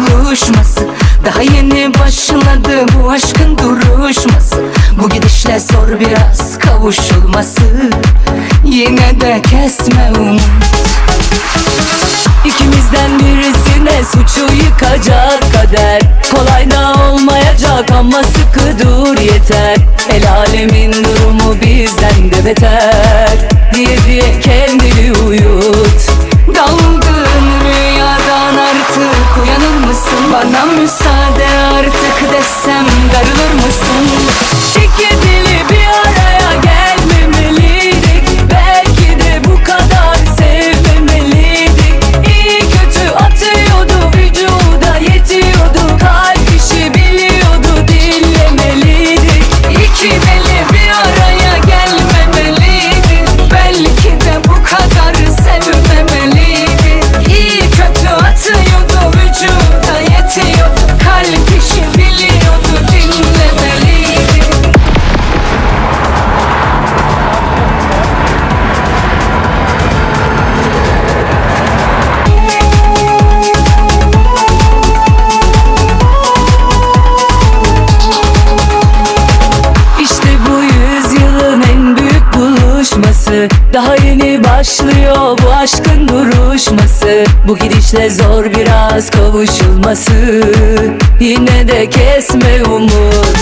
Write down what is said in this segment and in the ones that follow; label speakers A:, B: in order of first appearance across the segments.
A: buluşması Daha yeni başladı bu aşkın duruşması. Bu gidişle zor biraz kavuşulması. Yine de kesme umut. İkimizden birisine suçu yıkacak kader. Kolay da olmayacak ama sıkı dur yeter. El alemin durumu bizden de beter. Diye diye kes mısın? Bana müsaade artık desem darılır mısın? İki Daha yeni başlıyor bu aşkın duruşması. Bu gidişle zor biraz kavuşulması. Yine de kesme umut.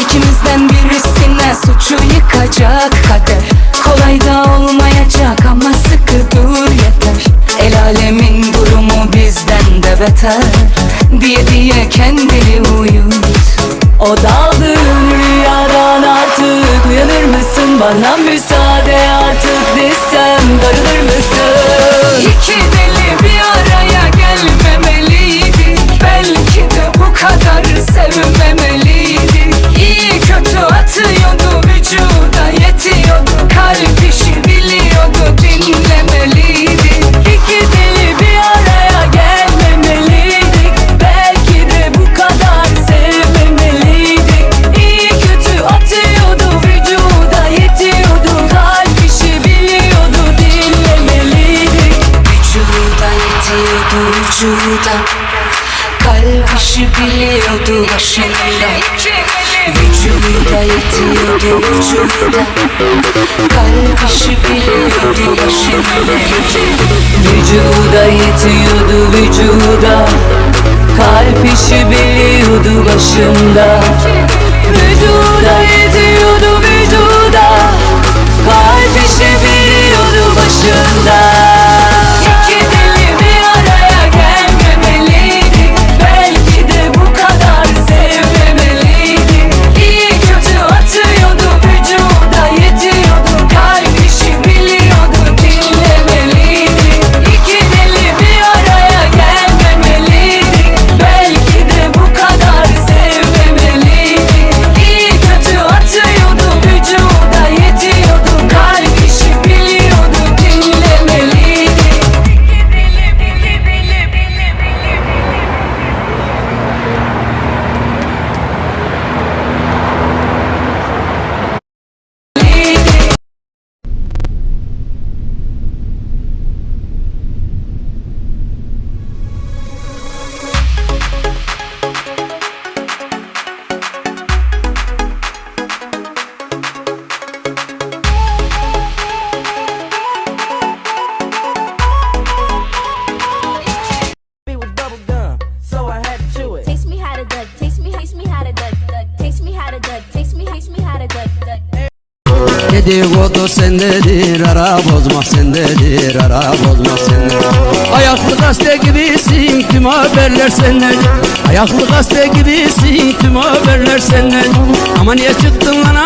A: İkimizden birisine suçu yıkacak kader. Kolay da olmayacak ama sıkı dur yeter. El alemin durumu bizden de beter. Diye diye kendini uyut. O daldığın rüyadan artık uyanır mısın? Bana müsaade artık vücuda Kalp işi biliyordu başında. Vücuda yetiyordu vücuda. Kalp işi biliyordu başında. Vücuda yetiyordu vücuda. Kalp işi biliyordu başında
B: duck.
C: Dedikodu sendedir ara bozmak sendedir ara bozmak sendedir Ayaklı gazete gibisin tüm haberler senden Ayaklı gazete gibisin tüm haberler senden Ama niye çıktın lan